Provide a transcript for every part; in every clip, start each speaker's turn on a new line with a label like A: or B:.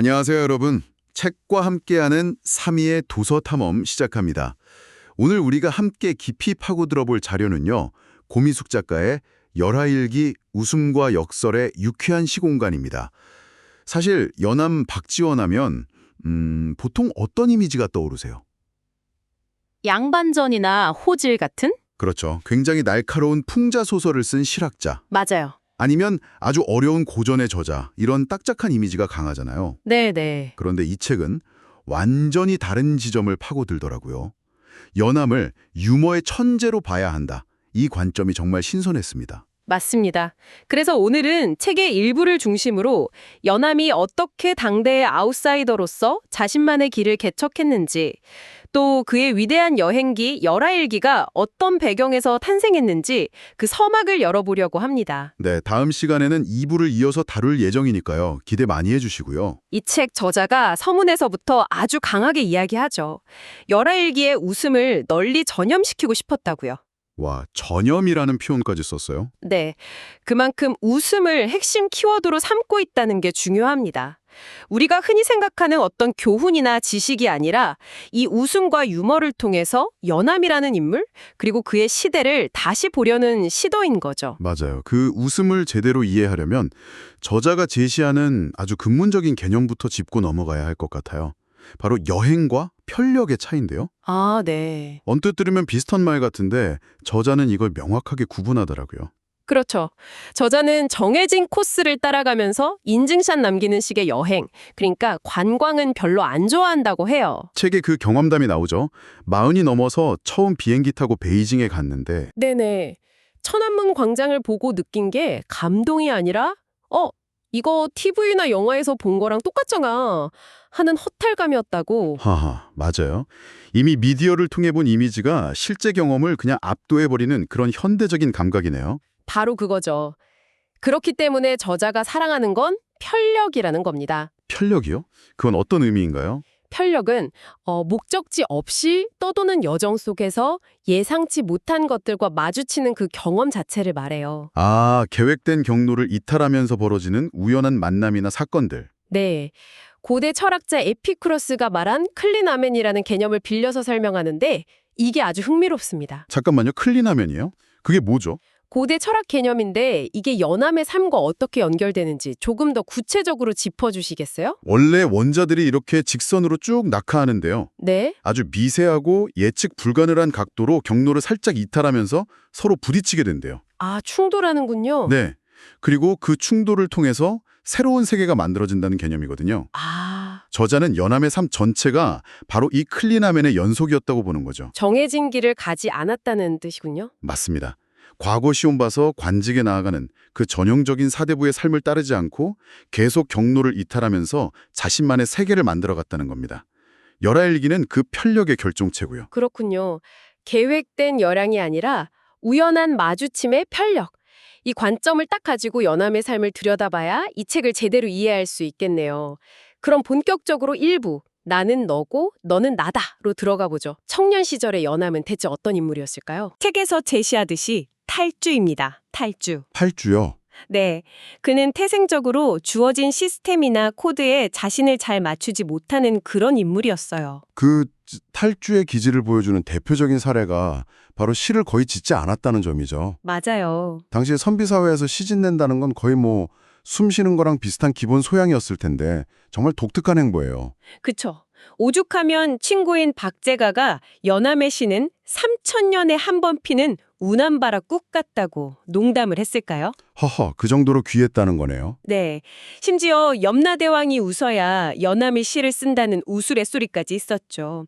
A: 안녕하세요, 여러분. 책과 함께하는 3위의 도서 탐험 시작합니다. 오늘 우리가 함께 깊이 파고 들어볼 자료는요. 고미숙 작가의 열하일기 웃음과 역설의 유쾌한 시공간입니다. 사실 연암 박지원 하면 음, 보통 어떤 이미지가 떠오르세요?
B: 양반전이나 호질 같은?
A: 그렇죠. 굉장히 날카로운 풍자 소설을 쓴 실학자.
B: 맞아요.
A: 아니면 아주 어려운 고전의 저자. 이런 딱딱한 이미지가 강하잖아요.
B: 네네.
A: 그런데 이 책은 완전히 다른 지점을 파고들더라고요. 연암을 유머의 천재로 봐야 한다. 이 관점이 정말 신선했습니다.
B: 맞습니다. 그래서 오늘은 책의 일부를 중심으로 연암이 어떻게 당대의 아웃사이더로서 자신만의 길을 개척했는지, 또 그의 위대한 여행기 열하일기가 어떤 배경에서 탄생했는지 그 서막을 열어보려고 합니다.
A: 네, 다음 시간에는 2부를 이어서 다룰 예정이니까요. 기대 많이 해주시고요.
B: 이 책 저자가 서문에서부터 아주 강하게 이야기하죠. 열하일기의 웃음을 널리 전염시키고 싶었다고요.
A: 와, 전염이라는 표현까지 썼어요.
B: 네. 그만큼 웃음을 핵심 키워드로 삼고 있다는 게 중요합니다. 우리가 흔히 생각하는 어떤 교훈이나 지식이 아니라 이 웃음과 유머를 통해서 연암이라는 인물, 그리고 그의 시대를 다시 보려는 시도인 거죠.
A: 맞아요. 그 웃음을 제대로 이해하려면 저자가 제시하는 아주 근본적인 개념부터 짚고 넘어가야 할 것 같아요. 바로 여행과 편력의 차이인데요.
B: 아, 네.
A: 언뜻 들으면 비슷한 말 같은데 저자는 이걸 명확하게 구분하더라고요.
B: 그렇죠. 저자는 정해진 코스를 따라가면서 인증샷 남기는 식의 여행, 그러니까 관광은 별로 안 좋아한다고 해요.
A: 책에 그 경험담이 나오죠. 마흔이 넘어서 처음 비행기 타고 베이징에 갔는데
B: 네네. 천안문 광장을 보고 느낀 게 감동이 아니라 어, 이거 TV나 영화에서 본 거랑 똑같잖아 하는 허탈감이었다고.
A: 하하 맞아요. 이미 미디어를 통해 본 이미지가 실제 경험을 그냥 압도해버리는 그런 현대적인 감각이네요.
B: 바로 그거죠. 그렇기 때문에 저자가 사랑하는 건 편력이라는 겁니다.
A: 편력이요? 그건 어떤 의미인가요?
B: 편력은 어, 목적지 없이 떠도는 여정 속에서 예상치 못한 것들과 마주치는 그 경험 자체를 말해요.
A: 아 계획된 경로를 이탈하면서 벌어지는 우연한 만남이나 사건들.
B: 네. 고대 철학자 에피쿠로스가 말한 클리나멘이라는 개념을 빌려서 설명하는데 이게 아주 흥미롭습니다.
A: 잠깐만요. 클린하면이요? 그게 뭐죠?
B: 고대 철학 개념인데 이게 연암의 삶과 어떻게 연결되는지 조금 더 구체적으로 짚어주시겠어요?
A: 원래 원자들이 이렇게 직선으로 쭉 낙하하는데요.
B: 네.
A: 아주 미세하고 예측 불가능한 각도로 경로를 살짝 이탈하면서 서로 부딪히게 된대요.
B: 아, 충돌하는군요.
A: 네. 그리고 그 충돌을 통해서 새로운 세계가 만들어진다는 개념이거든요.
B: 아,
A: 저자는 연암의 삶 전체가 바로 이 클리나멘의 연속이었다고 보는 거죠.
B: 정해진 길을 가지 않았다는 뜻이군요.
A: 맞습니다. 과거 시험 봐서 관직에 나아가는 그 전형적인 사대부의 삶을 따르지 않고 계속 경로를 이탈하면서 자신만의 세계를 만들어갔다는 겁니다. 열하일기는 그 편력의 결정체고요.
B: 그렇군요. 계획된 열향이 아니라 우연한 마주침의 편력. 이 관점을 딱 가지고 연암의 삶을 들여다봐야 이 책을 제대로 이해할 수 있겠네요. 그럼 본격적으로 일부 나는 너고 너는 나다로 들어가 보죠. 청년 시절의 연암은 대체 어떤 인물이었을까요? 책에서 제시하듯이 탈주입니다. 탈주.
A: 팔주요.
B: 네. 그는 태생적으로 주어진 시스템이나 코드에 자신을 잘 맞추지 못하는 그런 인물이었어요.
C: 그 탈주의 기질을 보여주는 대표적인 사례가 바로 시를 거의 짓지 않았다는 점이죠.
B: 맞아요.
C: 당시에 선비사회에서 시 짓는다는 건 거의 뭐 숨 쉬는 거랑 비슷한 기본 소양이었을 텐데 정말 독특한 행보예요.
B: 그쵸. 오죽하면 친구인 박재가가 연암의 시는 3천년에 한 번 피는 우남바라 국 같다고 농담을 했을까요?
C: 허허, 그 정도로 귀했다는 거네요.
B: 네. 심지어 염라대왕이 웃어야 연암의 시를 쓴다는 우스갯소리까지 있었죠.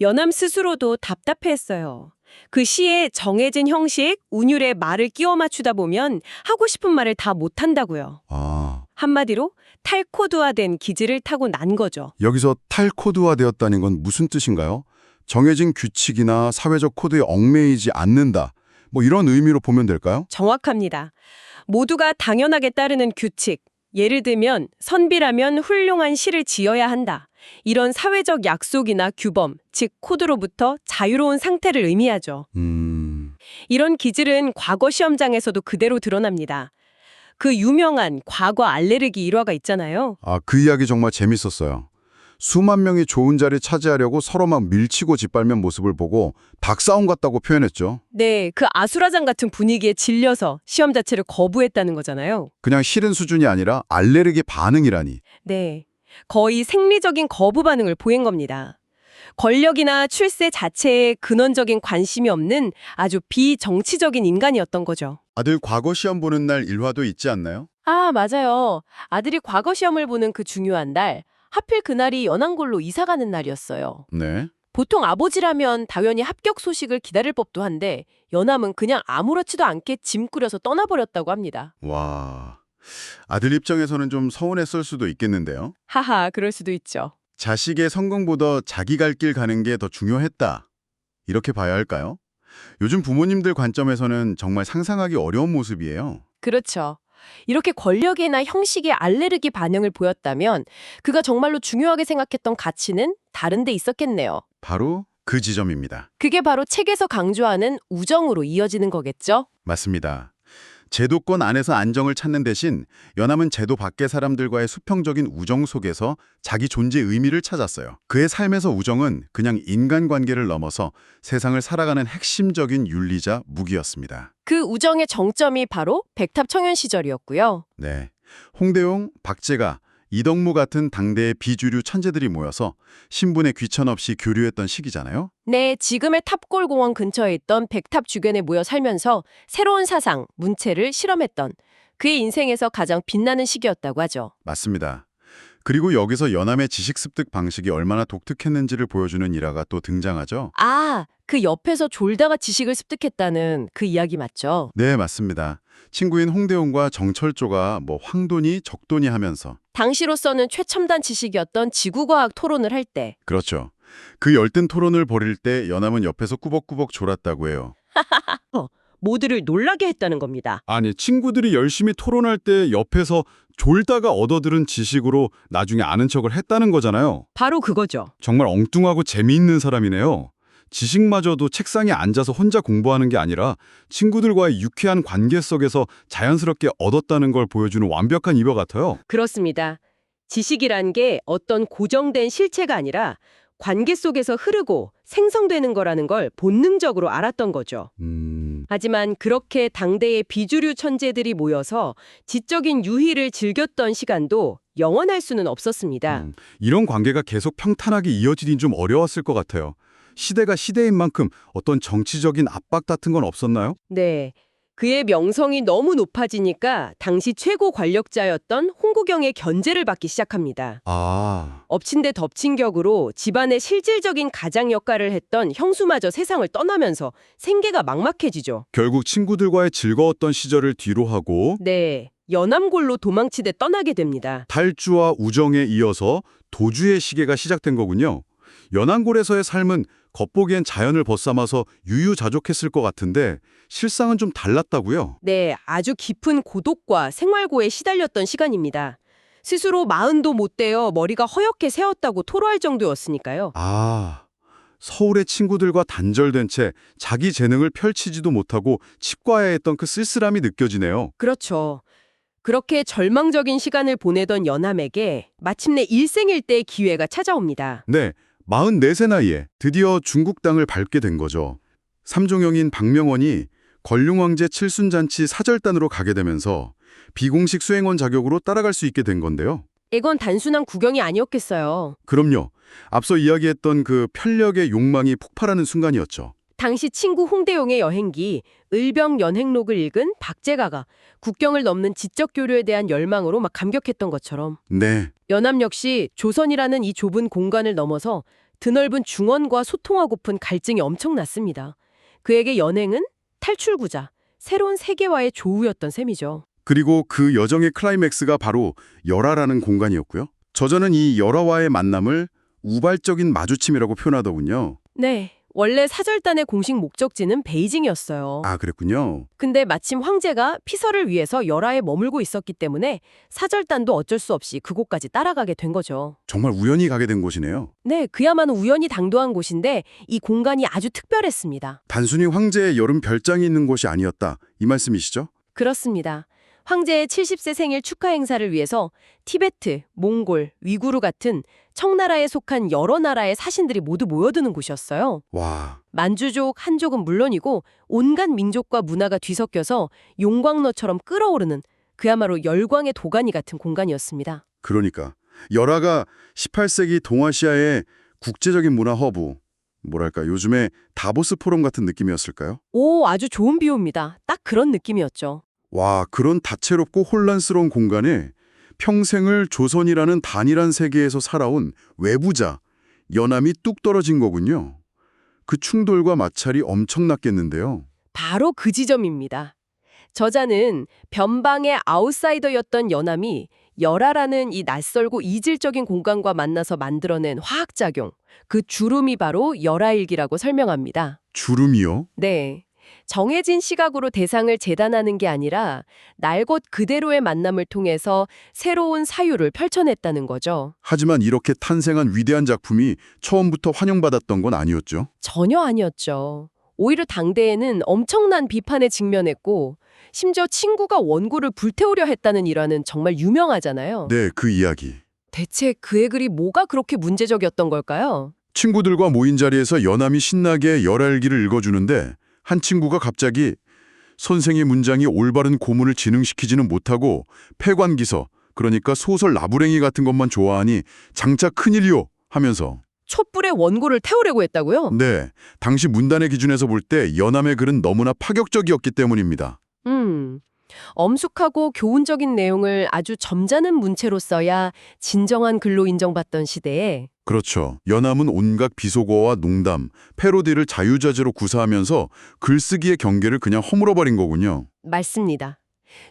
B: 연암 스스로도 답답해했어요. 그 시에 정해진 형식, 운율에 말을 끼워 맞추다 보면 하고 싶은 말을 다 못한다고요.
C: 아,
B: 한마디로 탈코드화된 기질을 타고 난 거죠.
C: 여기서 탈코드화되었다는 건 무슨 뜻인가요? 정해진 규칙이나 사회적 코드에 얽매이지 않는다. 뭐 이런 의미로 보면 될까요?
B: 정확합니다. 모두가 당연하게 따르는 규칙. 예를 들면 선비라면 훌륭한 시를 지어야 한다. 이런 사회적 약속이나 규범, 즉 코드로부터 자유로운 상태를 의미하죠.
C: 음,
B: 이런 기질은 과거 시험장에서도 그대로 드러납니다. 그 유명한 과거 알레르기 일화가 있잖아요.
A: 아, 그 이야기 정말 재밌었어요. 수만 명이 좋은 자리 차지하려고 서로 막 밀치고 짓밟는 모습을 보고 닭싸움 같다고 표현했죠.
B: 네, 그 아수라장 같은 분위기에 질려서 시험 자체를 거부했다는 거잖아요.
A: 그냥 싫은 수준이 아니라 알레르기 반응이라니.
B: 네, 거의 생리적인 거부 반응을 보인 겁니다. 권력이나 출세 자체에 근원적인 관심이 없는 아주 비정치적인 인간이었던 거죠.
A: 아들 과거 시험 보는 날 일화도 있지 않나요?
B: 아, 맞아요. 아들이 과거 시험을 보는 그 중요한 날, 하필 그날이 연안골로 이사 가는 날이었어요.
A: 네.
B: 보통 아버지라면 당연히 합격 소식을 기다릴 법도 한데 연함은 그냥 아무렇지도 않게 짐 꾸려서 떠나버렸다고 합니다.
A: 와. 아들 입장에서는 좀 서운했을 수도 있겠는데요.
B: 하하, 그럴 수도 있죠.
A: 자식의 성공보다 자기 갈 길 가는 게 더 중요했다. 이렇게 봐야 할까요? 요즘 부모님들 관점에서는 정말 상상하기 어려운 모습이에요.
B: 그렇죠. 이렇게 권력이나 형식에 알레르기 반응을 보였다면 그가 정말로 중요하게 생각했던 가치는 다른 데 있었겠네요.
A: 바로 그 지점입니다.
B: 그게 바로 책에서 강조하는 우정으로 이어지는 거겠죠?
A: 맞습니다. 제도권 안에서 안정을 찾는 대신 연함은 제도 밖의 사람들과의 수평적인 우정 속에서 자기 존재의 의미를 찾았어요. 그의 삶에서 우정은 그냥 인간관계를 넘어서 세상을 살아가는 핵심적인 윤리자 무기였습니다.
B: 그 우정의 정점이 바로 백탑 청년 시절이었고요.
A: 네. 홍대용, 박재가, 이덕무 같은 당대의 비주류 천재들이 모여서 신분에 귀천 없이 교류했던 시기잖아요.
B: 네, 지금의 탑골공원 근처에 있던 백탑 주변에 모여 살면서 새로운 사상, 문체를 실험했던 그의 인생에서 가장 빛나는 시기였다고 하죠.
A: 맞습니다. 그리고 여기서 연함의 지식 습득 방식이 얼마나 독특했는지를 보여주는 일화가 또 등장하죠.
B: 아, 그 옆에서 졸다가 지식을 습득했다는 그 이야기 맞죠?
A: 네, 맞습니다. 친구인 홍대용과 정철조가 뭐 황돈이 적돈이 하면서
B: 당시로서는 최첨단 지식이었던 지구과학 토론을 할 때
A: 그렇죠. 그 열띤 토론을 벌일 때 연함은 옆에서 꾸벅꾸벅 졸았다고 해요.
B: 모두를 놀라게 했다는 겁니다.
D: 아니, 친구들이 열심히 토론할 때 옆에서 졸다가 얻어들은 지식으로 나중에 아는 척을 했다는 거잖아요.
B: 바로 그거죠.
D: 정말 엉뚱하고 재미있는 사람이네요. 지식마저도 책상에 앉아서 혼자 공부하는 게 아니라 친구들과의 유쾌한 관계 속에서 자연스럽게 얻었다는 걸 보여주는 완벽한 이버 같아요.
B: 그렇습니다. 지식이란 게 어떤 고정된 실체가 아니라 관계 속에서 흐르고 생성되는 거라는 걸 본능적으로 알았던 거죠.
D: 음,
B: 하지만 그렇게 당대의 비주류 천재들이 모여서 지적인 유희를 즐겼던 시간도 영원할 수는 없었습니다.
D: 음, 이런 관계가 계속 평탄하게 이어지긴 좀 어려웠을 것 같아요. 시대가 시대인 만큼 어떤 정치적인 압박 같은 건 없었나요?
B: 네. 그의 명성이 너무 높아지니까 당시 최고 권력자였던 홍구경의 견제를 받기 시작합니다.
D: 아,
B: 엎친 데 덮친 격으로 집안의 실질적인 가장 역할을 했던 형수마저 세상을 떠나면서 생계가 막막해지죠.
D: 결국 친구들과의 즐거웠던 시절을 뒤로 하고
B: 네. 연암골로 도망치되 떠나게 됩니다.
D: 탈주와 우정에 이어서 도주의 시계가 시작된 거군요. 연안골에서의 삶은 겉보기엔 자연을 벗삼아서 유유자족했을 것 같은데 실상은 좀 달랐다고요.
B: 네, 아주 깊은 고독과 생활고에 시달렸던 시간입니다. 스스로 마흔도 못 되어 머리가 허옇게 새었다고 토로할 정도였으니까요.
D: 아, 서울의 친구들과 단절된 채 자기 재능을 펼치지도 못하고 치과에 했던 그 쓸쓸함이 느껴지네요.
B: 그렇죠. 그렇게 절망적인 시간을 보내던 연함에게 마침내 일생일대의 기회가 찾아옵니다.
A: 네, 44세 나이에 드디어 중국 땅을 밟게 된 거죠. 삼종영인 박명원이 권룡왕제 칠순잔치 사절단으로 가게 되면서 비공식 수행원 자격으로 따라갈 수 있게 된 건데요.
B: 이건 단순한 구경이 아니었겠어요.
A: 그럼요. 앞서 이야기했던 그 편력의 욕망이 폭발하는 순간이었죠.
B: 당시 친구 홍대용의 여행기 을병 연행록을 읽은 박재가가 국경을 넘는 지적 교류에 대한 열망으로 막 감격했던 것처럼
A: 네,
B: 연암 역시 조선이라는 이 좁은 공간을 넘어서 드넓은 중원과 소통하고픈 갈증이 엄청났습니다. 그에게 연행은 탈출구자, 새로운 세계와의 조우였던 셈이죠.
A: 그리고 그 여정의 클라이맥스가 바로 열화라는 공간이었고요. 저자는 이 열화와의 만남을 우발적인 마주침이라고 표현하더군요.
B: 네, 원래 사절단의 공식 목적지는 베이징이었어요.
A: 아, 그랬군요.
B: 근데 마침 황제가 피서를 위해서 열하에 머물고 있었기 때문에 사절단도 어쩔 수 없이 그곳까지 따라가게 된 거죠.
A: 정말 우연히 가게 된 곳이네요.
B: 네, 그야말로 우연히 당도한 곳인데 이 공간이 아주 특별했습니다.
A: 단순히 황제의 여름 별장이 있는 곳이 아니었다. 이 말씀이시죠?
B: 그렇습니다. 황제의 70세 생일 축하 행사를 위해서 티베트, 몽골, 위구르 같은 청나라에 속한 여러 나라의 사신들이 모두 모여드는 곳이었어요.
A: 와,
B: 만주족, 한족은 물론이고 온갖 민족과 문화가 뒤섞여서 용광로처럼 끓어오르는 그야말로 열광의 도가니 같은 공간이었습니다.
A: 그러니까 열화가 18세기 동아시아의 국제적인 문화 허브, 뭐랄까 요즘에 다보스 포럼 같은 느낌이었을까요?
B: 오, 아주 좋은 비유입니다. 딱 그런 느낌이었죠.
A: 와, 그런 다채롭고 혼란스러운 공간에 평생을 조선이라는 단일한 세계에서 살아온 외부자, 연함이 뚝 떨어진 거군요. 그 충돌과 마찰이 엄청났겠는데요.
B: 바로 그 지점입니다. 저자는 변방의 아웃사이더였던 연암이 열화라는 이 낯설고 이질적인 공간과 만나서 만들어낸 화학작용, 그 주름이 바로 열화일기라고 설명합니다.
A: 주름이요?
B: 네. 정해진 시각으로 대상을 재단하는 게 아니라 날곧 그대로의 만남을 통해서 새로운 사유를 펼쳐냈다는 거죠.
A: 하지만 이렇게 탄생한 위대한 작품이 처음부터 환영받았던 건 아니었죠.
B: 전혀 아니었죠. 오히려 당대에는 엄청난 비판에 직면했고 심지어 친구가 원고를 불태우려 했다는 일화는 정말 유명하잖아요.
A: 네, 그 이야기.
B: 대체 그의 글이 뭐가 그렇게 문제적이었던 걸까요?
A: 친구들과 모인 자리에서 연함이 신나게 열알기를 읽어주는데 한 친구가 갑자기 선생의 문장이 올바른 고문을 진흥시키지는 못하고 폐관기서 그러니까 소설 나부랭이 같은 것만 좋아하니 장차 큰일이요 하면서
B: 촛불에 원고를 태우려고 했다고요?
A: 네, 당시 문단의 기준에서 볼 때 연함의 글은 너무나 파격적이었기 때문입니다.
B: 음. 엄숙하고 교훈적인 내용을 아주 점잖은 문체로 써야 진정한 글로 인정받던 시대에
A: 그렇죠. 연함은 온갖 비속어와 농담, 패러디를 자유자재로 구사하면서 글쓰기의 경계를 그냥 허물어버린 거군요.
B: 맞습니다.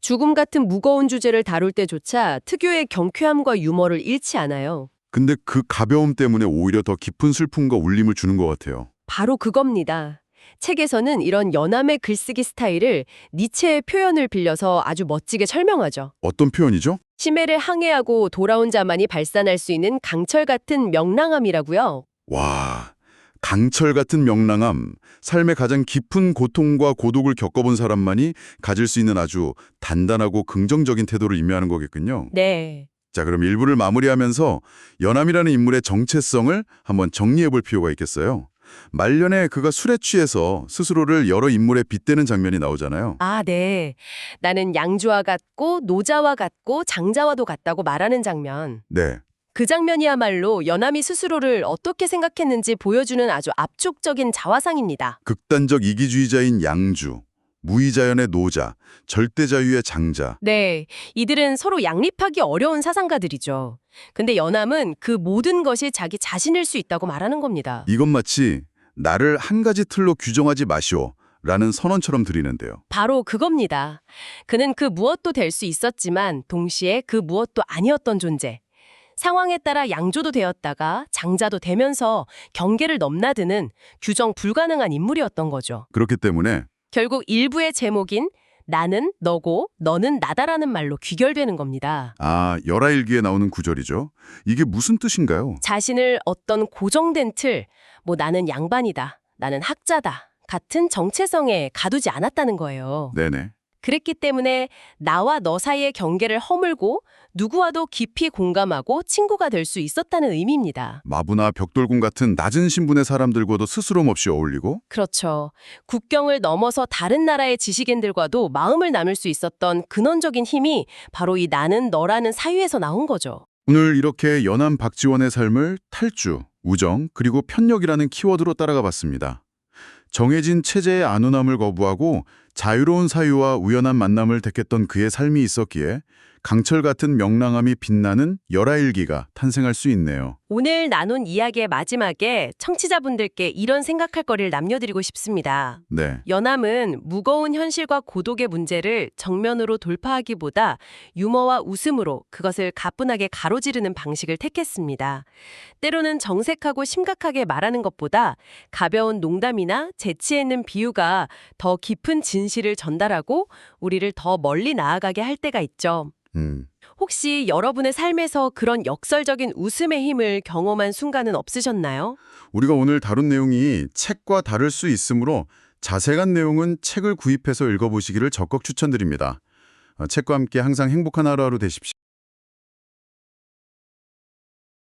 B: 죽음 같은 무거운 주제를 다룰 때조차 특유의 경쾌함과 유머를 잃지 않아요.
A: 근데 그 가벼움 때문에 오히려 더 깊은 슬픔과 울림을 주는 것 같아요.
B: 바로 그겁니다. 책에서는 이런 연암의 글쓰기 스타일을 니체의 표현을 빌려서 아주 멋지게 설명하죠.
A: 어떤 표현이죠?
B: 치매를 항해하고 돌아온 자만이 발산할 수 있는 강철 같은 명랑함이라고요.
A: 와, 강철 같은 명랑함, 삶의 가장 깊은 고통과 고독을 겪어본 사람만이 가질 수 있는 아주 단단하고 긍정적인 태도를 의미하는 거겠군요.
B: 네.
A: 자, 그럼 일부를 마무리하면서 연함이라는 인물의 정체성을 한번 정리해 볼 필요가 있겠어요. 말년에 그가 술에 취해서 스스로를 여러 인물에 빗대는 장면이 나오잖아요.
B: 아, 네. 나는 양주와 같고 노자와 같고 장자와도 같다고 말하는 장면.
A: 네.
B: 그 장면이야말로 연암이 스스로를 어떻게 생각했는지 보여주는 아주 압축적인 자화상입니다.
A: 극단적 이기주의자인 양주, 무의자연의 노자, 절대자유의 장자.
B: 네, 이들은 서로 양립하기 어려운 사상가들이죠. 근데 연암은 그 모든 것이 자기 자신일 수 있다고 말하는 겁니다.
A: 이건 마치 나를 한 가지 틀로 규정하지 마시오 라는 선언처럼 드리는데요.
B: 바로 그겁니다. 그는 그 무엇도 될 수 있었지만 동시에 그 무엇도 아니었던 존재. 상황에 따라 양조도 되었다가 장자도 되면서 경계를 넘나드는 규정 불가능한 인물이었던 거죠.
A: 그렇기 때문에
B: 결국 일부의 제목인 나는 너고 너는 나다라는 말로 귀결되는 겁니다.
A: 아, 열하일기에 나오는 구절이죠. 이게 무슨 뜻인가요?
B: 자신을 어떤 고정된 틀, 뭐 나는 양반이다, 나는 학자다 같은 정체성에 가두지 않았다는 거예요.
A: 네네.
B: 그랬기 때문에 나와 너 사이의 경계를 허물고 누구와도 깊이 공감하고 친구가 될 수 있었다는 의미입니다.
A: 마부나 벽돌궁 같은 낮은 신분의 사람들과도 스스럼 없이 어울리고
B: 그렇죠. 국경을 넘어서 다른 나라의 지식인들과도 마음을 나눌 수 있었던 근원적인 힘이 바로 이 나는 너라는 사유에서 나온 거죠.
A: 오늘 이렇게 연암 박지원의 삶을 탈주, 우정, 그리고 편력이라는 키워드로 따라가 봤습니다. 정해진 체제의 안온함을 거부하고 자유로운 사유와 우연한 만남을 택했던 그의 삶이 있었기에 강철 같은 명랑함이 빛나는 열하일기가 탄생할 수 있네요.
B: 오늘 나눈 이야기의 마지막에 청취자분들께 이런 생각할 거리를 남겨드리고 싶습니다.
A: 네.
B: 연암은 무거운 현실과 고독의 문제를 정면으로 돌파하기보다 유머와 웃음으로 그것을 가뿐하게 가로지르는 방식을 택했습니다. 때로는 정색하고 심각하게 말하는 것보다 가벼운 농담이나 재치 있는 비유가 더 깊은 진 실을 전달하고 우리를 더 멀리 나아가게 할 때가 있죠.
A: 음.
B: 혹시 여러분의 삶에서 그런 역설적인 웃음의 힘을 경험한 순간은 없으셨나요?
A: 우리가 오늘 다룬 내용이 책과 다를 수 있으므로 자세한 내용은 책을 구입해서 읽어보시기를 적극 추천드립니다. 어, 책과 함께 항상 행복한 하루하루 되십시오.